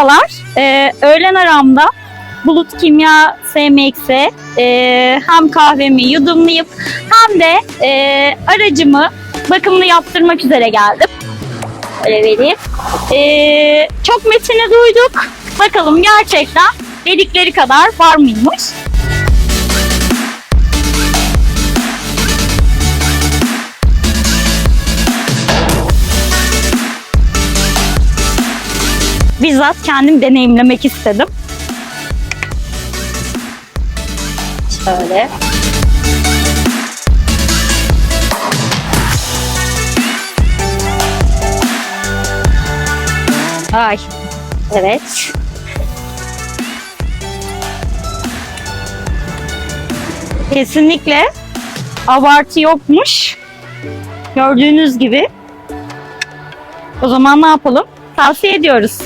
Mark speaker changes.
Speaker 1: Merhabalar. Ee, öğlen aramda Bulut Kimya SMX'e e, hem kahvemi yudumlayıp hem de e, aracımı bakımını yaptırmak üzere geldim. Öyle vereyim. Ee, çok metini duyduk. Bakalım gerçekten dedikleri kadar var mıymış? Bizzat kendim deneyimlemek istedim. Şöyle. Ay. Evet. Kesinlikle abartı yokmuş. Gördüğünüz gibi. O zaman ne yapalım? Tavsiye ediyoruz.